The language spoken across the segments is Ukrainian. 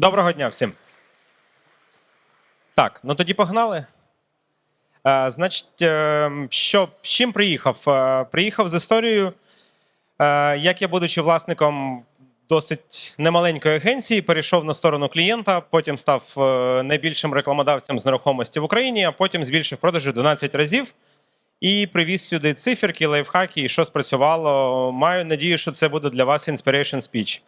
Доброго дня всім. Так, ну тоді погнали. Е, значить, е, що, з чим приїхав? Е, приїхав з історією, е, як я, будучи власником досить немаленької агенції, перейшов на сторону клієнта, потім став е, найбільшим рекламодавцем з нерухомості в Україні, а потім збільшив продажі в 12 разів. І привіз сюди циферки, лайфхаки, і що спрацювало. Маю надію, що це буде для вас inspiration speech.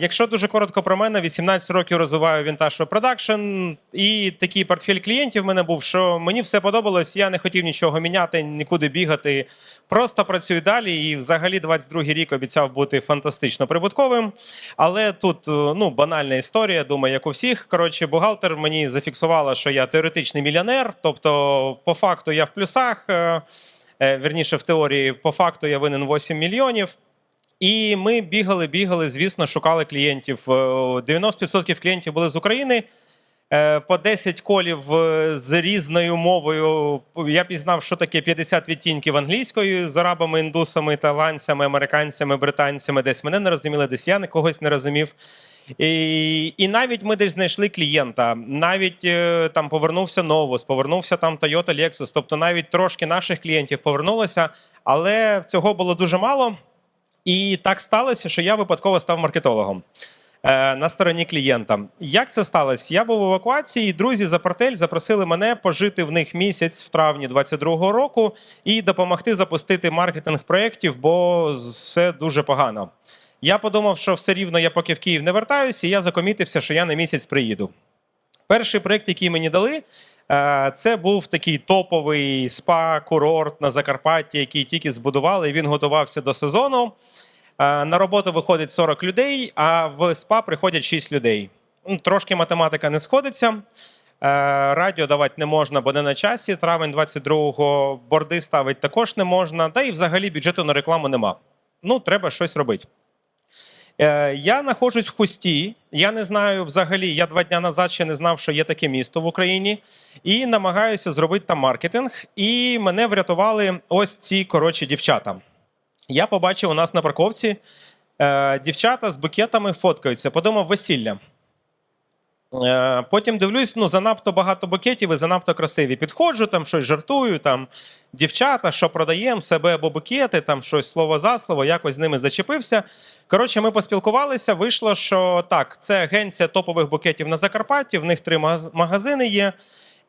Якщо дуже коротко про мене, 18 років розвиваю Web Production, і такий портфель клієнтів в мене був, що мені все подобалось, я не хотів нічого міняти, нікуди бігати. Просто працюю далі. І взагалі 22-й рік обіцяв бути фантастично прибутковим. Але тут е, ну, банальна історія, думаю, як у всіх. Коротше, бухгалтер мені зафіксувала, що я теоретичний мільйонер, тобто, по факту я в плюсах. Е, е, Вірніше, в теорії, по факту я винен 8 мільйонів. І ми бігали, бігали, звісно, шукали клієнтів. Е, 90% клієнтів були з України. Е, По 10 колів е, з різною мовою. Я пізнав, що таке 50 відтінків англійської з арабами, індусами, таланцями, американцями, британцями. Десь мене не розуміли, десь я когось не розумів. І, і навіть ми десь знайшли клієнта, навіть е, там повернувся Novus, повернувся там Toyota Lexus, тобто навіть трошки наших клієнтів повернулося, але цього було дуже мало. І так сталося, що я випадково став маркетологом е, на стороні клієнта. Як це сталося? Я був в евакуації, і друзі за портель запросили мене пожити в них місяць в травні 22-го року і допомогти запустити маркетинг проєктів, бо все дуже погано. Я подумав, що все рівно я поки в Київ не вертаюся, і я закомітився, що я на місяць приїду. Перший проєкт, який мені дали, е, це був такий топовий спа-курорт на Закарпатті, який тільки збудували. Він готувався до сезону. Е, На роботу виходить 40 людей, а в спа приходять 6 людей. Ну, Трошки математика не сходиться. Е, Радіо давати не можна, бо не на часі. Травень 22-го борди ставити також не можна. Та і взагалі бюджету на рекламу нема. Ну, треба щось робити. Е, Я знаходжусь в Хусті. Я не знаю взагалі. Я два дні назад ще не знав, що є таке місто в Україні, і намагаюся зробити там маркетинг. І мене врятували ось ці коротші дівчата. Я побачив у нас на парковці е, дівчата з букетами фоткаються. Подумав весілля. Е, Потім дивлюсь, ну занадто багато букетів і занадто красиві. Підходжу, там щось жартую, там дівчата, що продаємо, себе або букети, там щось слово за слово, якось з ними зачепився. Коротше, ми поспілкувалися. Вийшло, що так, це агенція топових букетів на Закарпатті, в них три магазини є.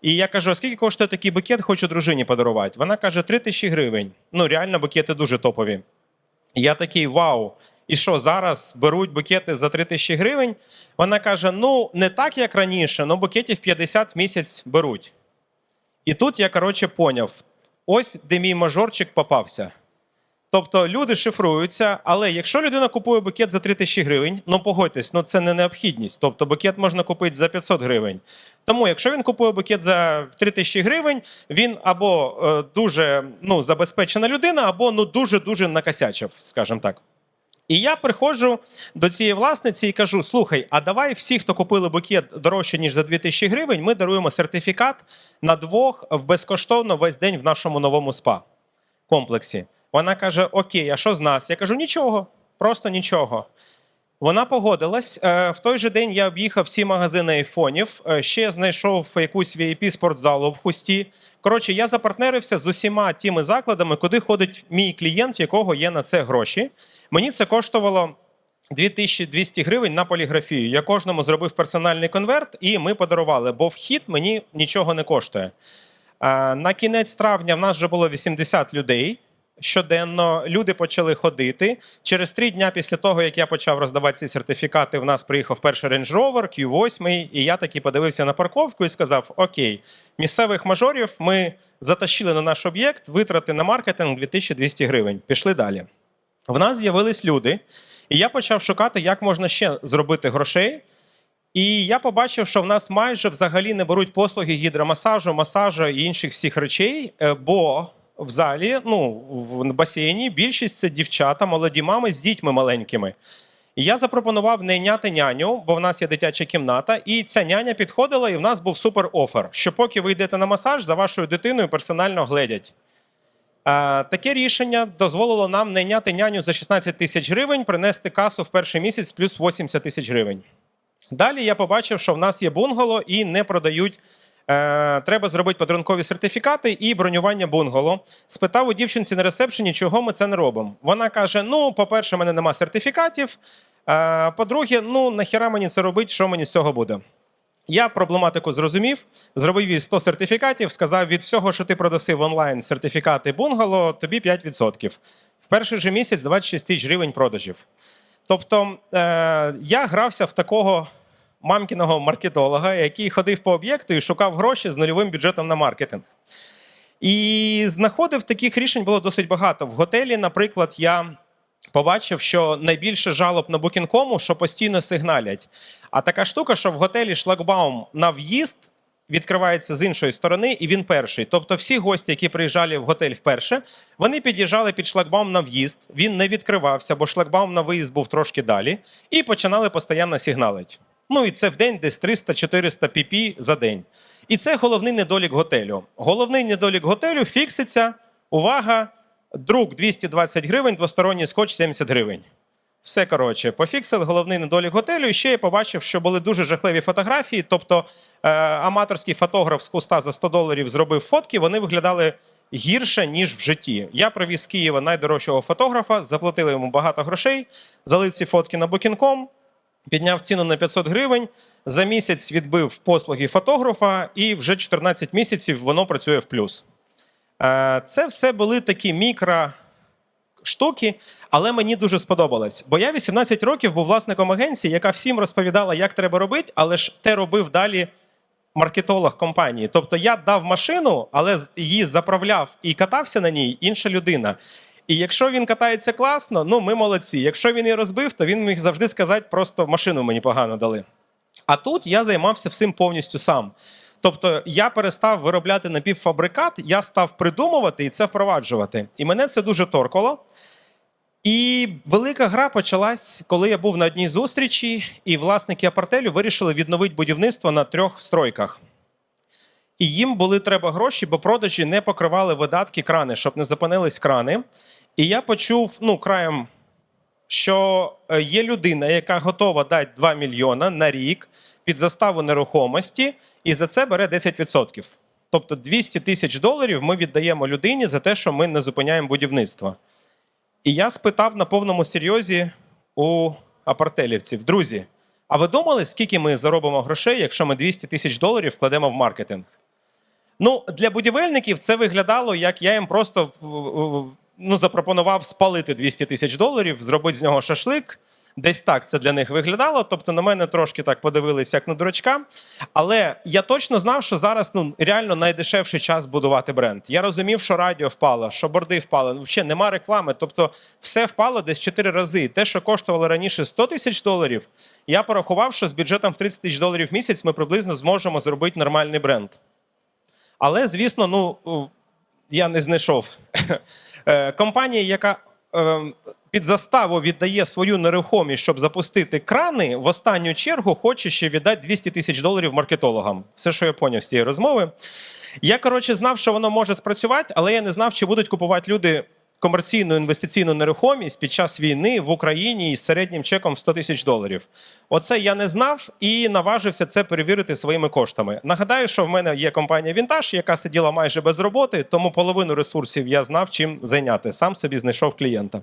І я кажу: скільки коштує такий букет, хочу дружині подарувати. Вона каже: 3 тисячі гривень. Ну, реально, букети дуже топові. Я такий вау. І що зараз беруть букети за 3 тисячі гривень? Вона каже: ну, не так, як раніше, але букетів 50 в місяць беруть. І тут я, коротше, поняв: ось де мій мажорчик попався. Тобто люди шифруються, але якщо людина купує букет за 3 тисячі гривень, ну погодьтесь, ну це не необхідність. Тобто букет можна купити за 500 гривень. Тому, якщо він купує букет за 3 тисячі гривень, він або е, дуже ну, забезпечена людина, або ну дуже дуже накосячив, скажімо так. І я приходжу до цієї власниці і кажу: слухай, а давай всі, хто купили букет дорожче, ніж за 2000 гривень, ми даруємо сертифікат на двох безкоштовно весь день в нашому новому спа комплексі. Вона каже: Окей, а що з нас? Я кажу, нічого, просто нічого. Вона погодилась. Е, В той же день я об'їхав всі магазини айфонів. Е, Ще знайшов якусь VIP спортзалу в хусті. Коротше, я запартнерився з усіма тими закладами, куди ходить мій клієнт, в якого є на це гроші. Мені це коштувало 2200 гривень на поліграфію. Я кожному зробив персональний конверт, і ми подарували, бо вхід мені нічого не коштує. Е, На кінець травня в нас вже було 80 людей. Щоденно люди почали ходити. Через три дня після того, як я почав роздавати ці сертифікати, в нас приїхав перший Range Rover, Q8, і я таки подивився на парковку і сказав: Окей, місцевих мажорів ми затащили на наш об'єкт, витрати на маркетинг 2200 гривень. Пішли далі. В нас з'явились люди, і я почав шукати, як можна ще зробити грошей. І я побачив, що в нас майже взагалі не беруть послуги гідромасажу, масажу і інших всіх речей, е, бо в залі, ну, в басейні більшість це дівчата, молоді мами з дітьми маленькими. І я запропонував найняти няню, бо в нас є дитяча кімната, і ця няня підходила, і в нас був супер офер, що поки ви йдете на масаж, за вашою дитиною персонально глядять. А, Таке рішення дозволило нам найняти няню за 16 тисяч гривень, принести касу в перший місяць плюс 80 тисяч гривень. Далі я побачив, що в нас є бунгало і не продають. Е, треба зробити подарункові сертифікати і бронювання бунгало. Спитав у дівчинці на ресепшені, чого ми це не робимо. Вона каже: Ну, по-перше, в мене нема сертифікатів. Е, по-друге, ну нахіра мені це робити, що мені з цього буде? Я проблематику зрозумів, зробив їй 100 сертифікатів, сказав: від всього, що ти продасив онлайн сертифікати бунгало, тобі 5%. В перший же місяць 26 тисяч гривень продажів. Тобто е, я грався в такого мамкіного маркетолога, який ходив по об'єкту і шукав гроші з нульовим бюджетом на маркетинг. І знаходив таких рішень було досить багато. В готелі, наприклад, я побачив, що найбільше жалоб на Booking.com, що постійно сигналять. А така штука, що в готелі шлагбаум на в'їзд відкривається з іншої сторони, і він перший. Тобто, всі гості, які приїжджали в готель вперше, вони під'їжджали під шлагбаум на в'їзд. Він не відкривався, бо шлагбаум на виїзд був трошки далі, і починали постійно сигналити. Ну і це в день десь 300-400 pp за день. І це головний недолік готелю. Головний недолік готелю фікситься. Увага! Друк 220 гривень, двосторонній скотч 70 гривень. Все коротше, пофіксили головний недолік готелю. І ще я побачив, що були дуже жахливі фотографії. Тобто е, аматорський фотограф з куста за 100 доларів зробив фотки, вони виглядали гірше, ніж в житті. Я привіз з Києва найдорожчого фотографа, заплатили йому багато грошей, залив ці фотки на Booking.com, підняв ціну на 500 гривень. За місяць відбив послуги фотографа, і вже 14 місяців воно працює в плюс. Е, Це все були такі мікро штуки, але мені дуже сподобалось. Бо я 18 років був власником агенції, яка всім розповідала, як треба робити, але ж те робив далі маркетолог компанії. Тобто я дав машину, але її заправляв і катався на ній інша людина. І якщо він катається класно, ну ми молодці. Якщо він її розбив, то він міг завжди сказати, просто машину мені погано дали. А тут я займався всім повністю сам. Тобто я перестав виробляти напівфабрикат, я став придумувати і це впроваджувати. І мене це дуже торкало. І велика гра почалась, коли я був на одній зустрічі, і власники апартелю вирішили відновити будівництво на трьох стройках. І їм були треба гроші, бо продажі не покривали видатки крани, щоб не зупинились крани. І я почув ну, краєм, що е, є людина, яка готова дати 2 мільйона на рік під заставу нерухомості, і за це бере 10%. Тобто 200 тисяч доларів ми віддаємо людині за те, що ми не зупиняємо будівництво. І я спитав на повному серйозі у апартелівців: друзі, а ви думали, скільки ми заробимо грошей, якщо ми 200 тисяч доларів вкладемо в маркетинг? Ну, для будівельників це виглядало, як я їм просто ну, запропонував спалити 200 тисяч доларів, зробити з нього шашлик. Десь так це для них виглядало. Тобто на мене трошки так подивилися, як на дурачка. Але я точно знав, що зараз ну, реально найдешевший час будувати бренд. Я розумів, що радіо впало, що борди впали. Ну, взагалі нема реклами. Тобто все впало десь 4 рази. Те, що коштувало раніше 100 тисяч доларів, я порахував, що з бюджетом в 30 тисяч доларів в місяць ми приблизно зможемо зробити нормальний бренд. Але, звісно, ну я не знайшов. Е, Компанія, яка е, під заставу віддає свою нерухомість, щоб запустити крани, в останню чергу хоче ще віддати 200 тисяч доларів маркетологам. Все, що я поняв з цієї розмови. Я, коротше, знав, що воно може спрацювати, але я не знав, чи будуть купувати люди комерційну інвестиційну нерухомість під час війни в Україні із середнім чеком в 100 тисяч доларів. Оце я не знав і наважився це перевірити своїми коштами. Нагадаю, що в мене є компанія Вінтаж, яка сиділа майже без роботи, тому половину ресурсів я знав, чим зайняти. Сам собі знайшов клієнта.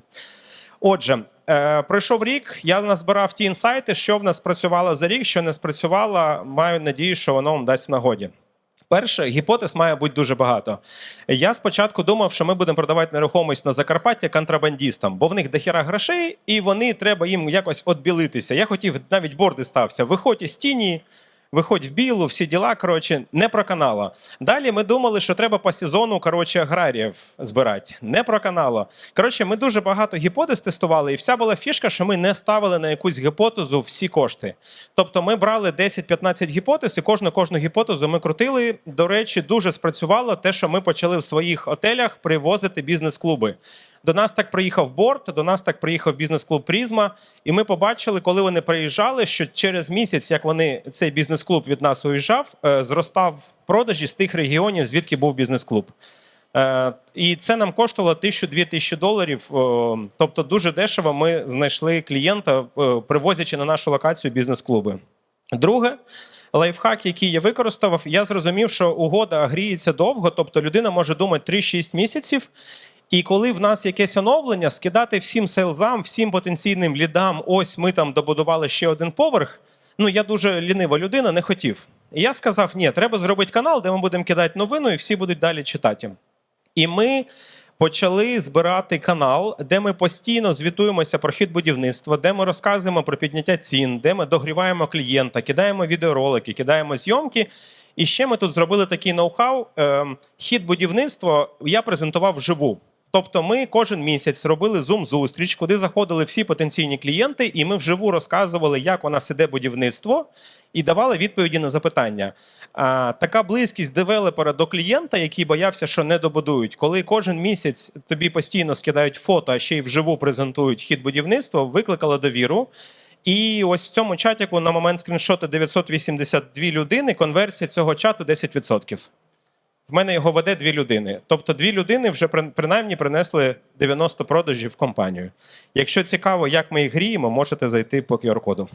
Отже, е, пройшов рік, я назбирав ті інсайти, що в нас працювало за рік, що не спрацювало. Маю надію, що воно вам дасть в нагоді. Перше, гіпотез має бути дуже багато. Я спочатку думав, що ми будемо продавати нерухомість на Закарпаття контрабандістам, бо в них дохіра грошей, і вони треба їм якось відбілитися. Я хотів навіть борди стався. Виходь із тіні, виходь в білу, всі діла. Коротше, не проканало. Далі ми думали, що треба по сезону коротше, аграріїв збирати. Не проканало. Коротше, ми дуже багато гіпотез тестували, і вся була фішка, що ми не ставили на якусь гіпотезу всі кошти. Тобто ми брали 10-15 гіпотез, і кожну кожну гіпотезу ми крутили. До речі, дуже спрацювало те, що ми почали в своїх отелях привозити бізнес-клуби. До нас так приїхав борт, до нас так приїхав бізнес-клуб Прізма. І ми побачили, коли вони приїжджали, що через місяць, як вони цей бізнес-клуб від нас уїжджав, е, зростав продажі з тих регіонів, звідки був бізнес-клуб. Е, І це нам коштувало 1000-2 тисячі доларів. Тобто, дуже дешево ми знайшли клієнта, е, привозячи на нашу локацію бізнес-клуби. Друге, лайфхак, який я використовував, я зрозумів, що угода гріється довго, тобто людина може думати 3-6 місяців. І коли в нас якесь оновлення, скидати всім селзам, всім потенційним лідам, ось ми там добудували ще один поверх. Ну я дуже лінива людина, не хотів. І я сказав: ні, треба зробити канал, де ми будемо кидати новину, і всі будуть далі читати. І ми почали збирати канал, де ми постійно звітуємося про хід будівництва, де ми розказуємо про підняття цін, де ми догріваємо клієнта, кидаємо відеоролики, кидаємо зйомки. І ще ми тут зробили такий ноу-хау. Ем, Хід будівництва я презентував вживу. Тобто, ми кожен місяць робили зум-зустріч, куди заходили всі потенційні клієнти, і ми вживу розказували, як у нас іде будівництво, і давали відповіді на запитання. А, така близькість девелопера до клієнта, який боявся, що не добудують, коли кожен місяць тобі постійно скидають фото, а ще й вживу презентують хід будівництва, викликала довіру. І ось в цьому чатіку на момент скріншоту 982 людини, конверсія цього чату 10%. В мене його веде дві людини. Тобто дві людини вже принаймні принесли 90 продажів в компанію. Якщо цікаво, як ми їх гріємо, можете зайти по QR-коду.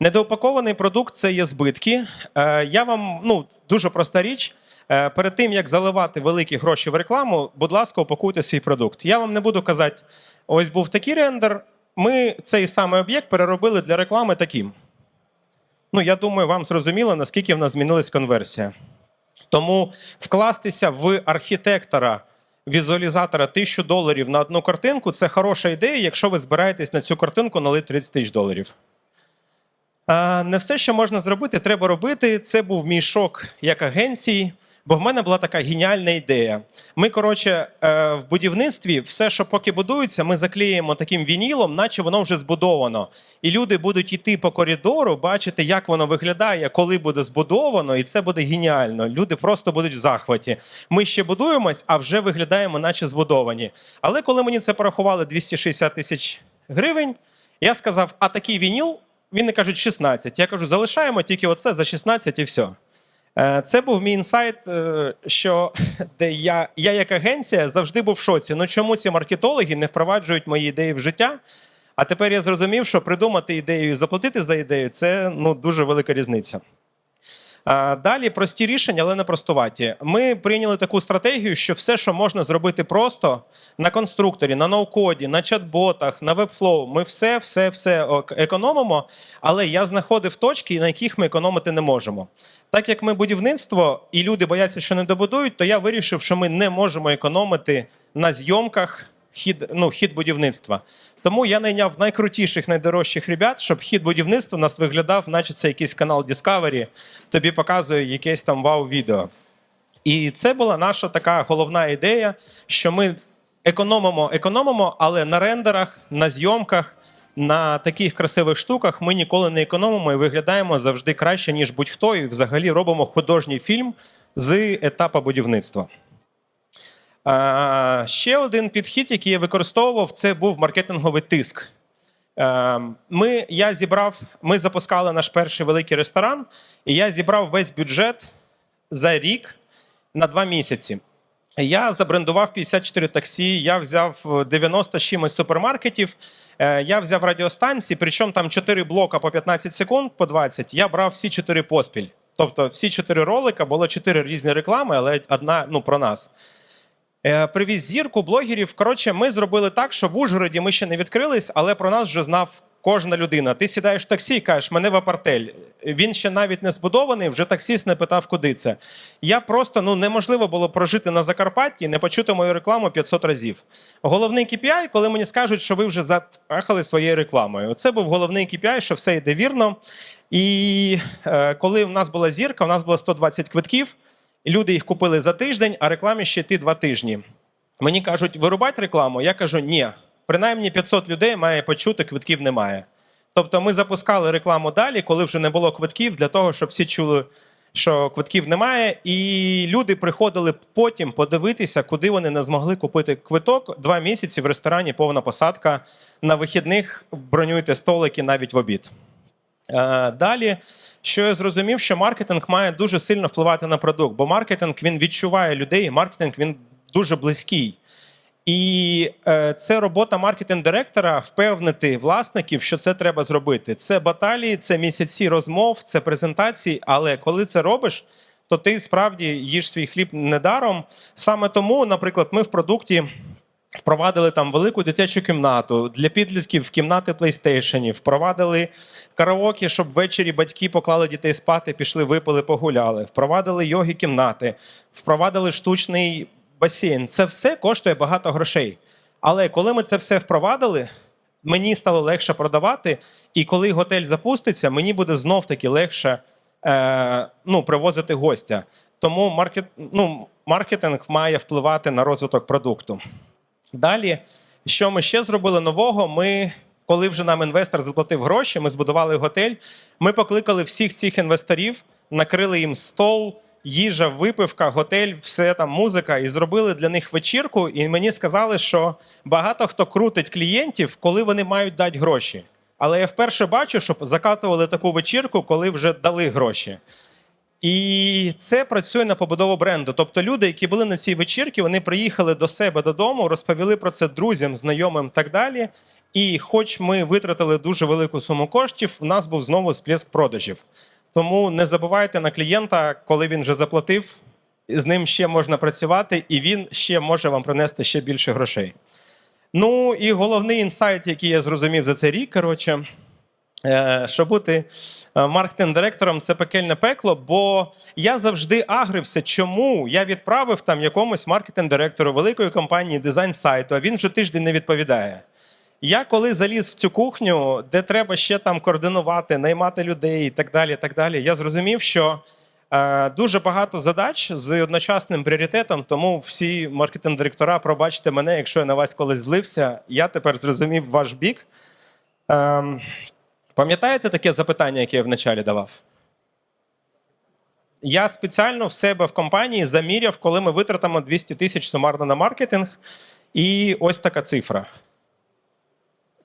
Недоупакований продукт це є збитки. Е, Я вам ну дуже проста річ. Е, Перед тим як заливати великі гроші в рекламу, будь ласка, упакуйте свій продукт. Я вам не буду казати, ось був такий рендер. Ми цей самий об'єкт переробили для реклами таким. Ну, я думаю, вам зрозуміло, наскільки в нас змінилась конверсія. Тому вкластися в архітектора візуалізатора 1000 доларів на одну картинку це хороша ідея, якщо ви збираєтесь на цю картинку налити 30 тисяч доларів. Не все, що можна зробити, треба робити. Це був мій шок як агенції, бо в мене була така геніальна ідея. Ми, коротше, е, в будівництві все, що поки будується, ми заклеїмо таким вінілом, наче воно вже збудовано. І люди будуть йти по коридору, бачити, як воно виглядає, коли буде збудовано, і це буде геніально. Люди просто будуть в захваті. Ми ще будуємось, а вже виглядаємо, наче збудовані. Але коли мені це порахували 260 тисяч гривень, я сказав: а такий вініл. Він не кажуть 16. Я кажу, залишаємо тільки оце за 16 і все. Е, Це був мій інсайт, е, що де я, я як агенція завжди був в шоці. Ну чому ці маркетологи не впроваджують мої ідеї в життя? А тепер я зрозумів, що придумати ідею і заплатити за ідею це ну, дуже велика різниця. А, Далі прості рішення, але не простуваті. Ми прийняли таку стратегію, що все, що можна зробити просто на конструкторі, на ноу-коді, на чат-ботах, на Webflow, ми все, все, все економимо. Але я знаходив точки, на яких ми економити не можемо. Так як ми будівництво і люди бояться, що не добудують, то я вирішив, що ми не можемо економити на зйомках хід, ну, хід будівництва. Тому я найняв найкрутіших, найдорожчих ребят, щоб хід будівництва нас виглядав, наче це якийсь канал Discovery, тобі показує якесь там вау-відео. І це була наша така головна ідея, що ми економимо, економимо, але на рендерах, на зйомках, на таких красивих штуках ми ніколи не економимо і виглядаємо завжди краще, ніж будь-хто, і взагалі робимо художній фільм з етапу будівництва. Е, Ще один підхід, який я використовував, це був маркетинговий тиск. Е, Ми, я зібрав, ми запускали наш перший великий ресторан, і я зібрав весь бюджет за рік на два місяці. Я забрендував 54 таксі, я взяв 90 з чимось супермаркетів, е, я взяв радіостанції, причому там 4 блока по 15 секунд, по 20. Я брав всі 4 поспіль. Тобто всі 4 ролика, було 4 різні реклами, але одна ну, про нас. Е, Привіз зірку блогерів. Коротше, ми зробили так, що в Ужгороді ми ще не відкрились, але про нас вже знав кожна людина. Ти сідаєш в таксі і кажеш, мене в апартель. Він ще навіть не збудований, вже таксіст не питав, куди це. Я просто ну неможливо було прожити на Закарпатті, не почути мою рекламу 500 разів. Головний KPI, коли мені скажуть, що ви вже затрахали своєю рекламою. Це був головний KPI, що все йде вірно. І е, коли в нас була зірка, у нас було 120 квитків. Люди їх купили за тиждень, а рекламі ще йти два тижні. Мені кажуть, вирубати рекламу. Я кажу, ні. Принаймні 500 людей має почути, квитків немає. Тобто ми запускали рекламу далі, коли вже не було квитків, для того, щоб всі чули, що квитків немає. І люди приходили потім подивитися, куди вони не змогли купити квиток. Два місяці в ресторані повна посадка. На вихідних бронюйте столики навіть в обід. Е, Далі, що я зрозумів, що маркетинг має дуже сильно впливати на продукт, бо маркетинг він відчуває людей, маркетинг він дуже близький. І е, це робота маркетинг-директора впевнити власників, що це треба зробити. Це баталії, це місяці розмов, це презентації. Але коли це робиш, то ти справді їш свій хліб недаром. Саме тому, наприклад, ми в продукті. Впровадили там велику дитячу кімнату для підлітків кімнати PlayStation, впровадили караоке, щоб ввечері батьки поклали дітей спати, пішли, випили, погуляли. Впровадили йоги кімнати, впровадили штучний басейн. Це все коштує багато грошей. Але коли ми це все впровадили, мені стало легше продавати. І коли готель запуститься, мені буде знов таки легше е, ну, привозити гостя. Тому маркет, ну, маркетинг має впливати на розвиток продукту. Далі, що ми ще зробили нового? Ми, коли вже нам інвестор заплатив гроші, ми збудували готель. Ми покликали всіх цих інвесторів, накрили їм стол, їжа, випивка, готель, все там, музика, і зробили для них вечірку. І мені сказали, що багато хто крутить клієнтів, коли вони мають дати гроші. Але я вперше бачу, щоб закатували таку вечірку, коли вже дали гроші. І це працює на побудову бренду. Тобто люди, які були на цій вечірці, вони приїхали до себе додому, розповіли про це друзям, знайомим так далі. І хоч ми витратили дуже велику суму коштів, у нас був знову сплеск продажів. Тому не забувайте на клієнта, коли він вже заплатив, з ним ще можна працювати, і він ще може вам принести ще більше грошей. Ну і головний інсайт, який я зрозумів за цей рік, коротше, Що бути е, маркетинг-директором це пекельне пекло, бо я завжди агрився, чому я відправив там якомусь маркетинг-директору великої компанії дизайн сайту, а він вже тиждень не відповідає. Я коли заліз в цю кухню, де треба ще там координувати, наймати людей і так далі, так далі, я зрозумів, що е, дуже багато задач з одночасним пріоритетом, тому всі маркетинг-директора, пробачте мене, якщо я на вас колись злився, я тепер зрозумів ваш бік. Ем, Пам'ятаєте таке запитання, яке я вначалі давав? Я спеціально в себе в компанії заміряв, коли ми витратимо 200 тисяч сумарно на маркетинг, і ось така цифра.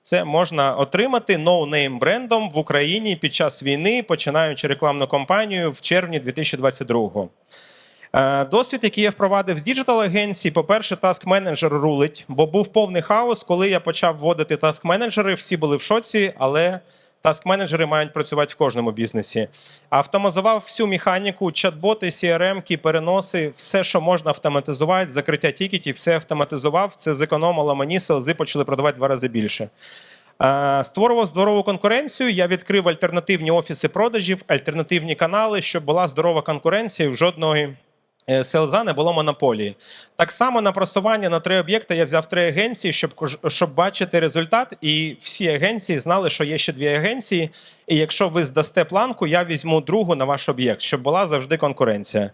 Це можна отримати ноунейм брендом в Україні під час війни, починаючи рекламну кампанію в червні 2022 Е, Досвід, який я впровадив з діджитал агенції, по-перше, таск менеджер рулить, бо був повний хаос, коли я почав вводити таск менеджери, всі були в шоці, але таск менеджери мають працювати в кожному бізнесі. Автоматизував всю механіку, чат-боти, CRM, переноси, все, що можна автоматизувати, закриття тікетів, все автоматизував. Це зекономило мені, селзи почали продавати два рази більше. Е, Створював здорову конкуренцію. Я відкрив альтернативні офіси продажів, альтернативні канали, щоб була здорова конкуренція. В жодної е, селза не було монополії. Так само на просування на три об'єкти я взяв три агенції, щоб щоб бачити результат, і всі агенції знали, що є ще дві агенції. І якщо ви здасте планку, я візьму другу на ваш об'єкт, щоб була завжди конкуренція.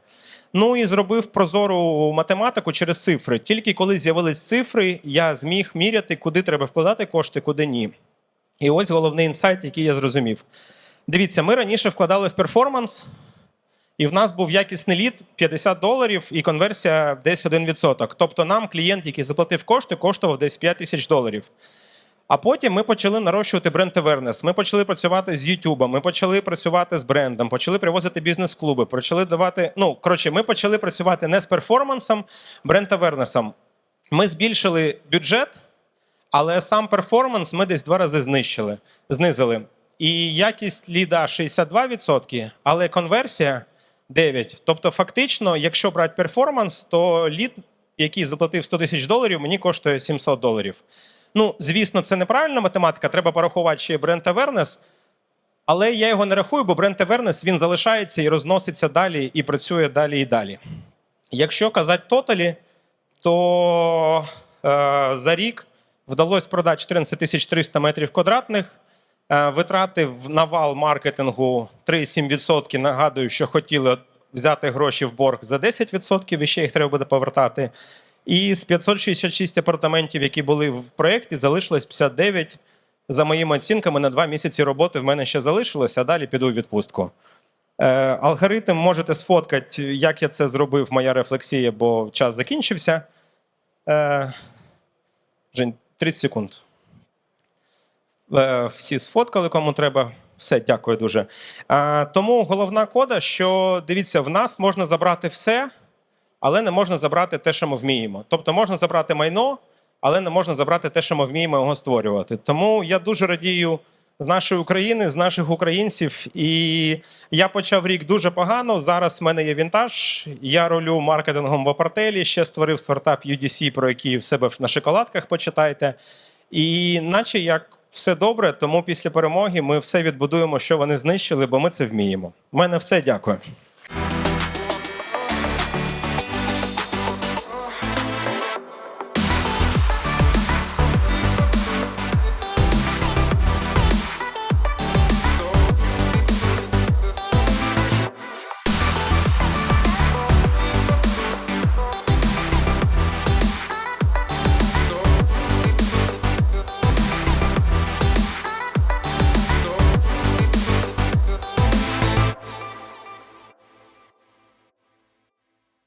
Ну і зробив прозору математику через цифри. Тільки коли з'явились цифри, я зміг міряти, куди треба вкладати кошти, куди ні. І ось головний інсайт, який я зрозумів. Дивіться, ми раніше вкладали в перформанс, і в нас був якісний лід 50 доларів і конверсія десь 1%. Тобто нам клієнт, який заплатив кошти, коштував десь 5 тисяч доларів. А потім ми почали нарощувати бренд Awareness, Ми почали працювати з YouTube, ми почали працювати з брендом, почали привозити бізнес-клуби, почали давати. Ну, коротше, ми почали працювати не з перформансом, бренд Awareness. Ми збільшили бюджет, але сам перформанс ми десь два рази знищили, знизили. І якість ліда 62%, але конверсія 9%. Тобто, фактично, якщо брати перформанс, то лід, який заплатив 100 тисяч доларів, мені коштує 700 доларів. Ну, звісно, це неправильна математика, треба порахувати ще бренд Awareness, але я його не рахую, бо бренд Awareness, він залишається і розноситься далі, і працює далі і далі. Якщо казати тоталі, то е, за рік вдалося продати 14 тисяч 300 метрів квадратних. Е, витрати в навал маркетингу 3,7%. Нагадую, що хотіли взяти гроші в борг за 10%, і ще їх треба буде повертати. І з 566 апартаментів, які були в проєкті, залишилось 59. За моїми оцінками, на два місяці роботи в мене ще залишилось, а далі піду в відпустку. Е, алгоритм можете сфоткати, як я це зробив, моя рефлексія, бо час закінчився. Е, Жень, 30 секунд. Е, всі сфоткали, кому треба. Все, дякую дуже. Тому головна кода, що дивіться, в нас можна забрати все, але не можна забрати те, що ми вміємо. Тобто можна забрати майно, але не можна забрати те, що ми вміємо його створювати. Тому я дуже радію з нашої України, з наших українців. І я почав рік дуже погано. Зараз в мене є вінтаж. Я ролю маркетингом в апартелі. Ще створив стартап UDC, про який в себе на шоколадках почитайте. І наче як все добре, тому після перемоги ми все відбудуємо, що вони знищили, бо ми це вміємо. У мене все, дякую.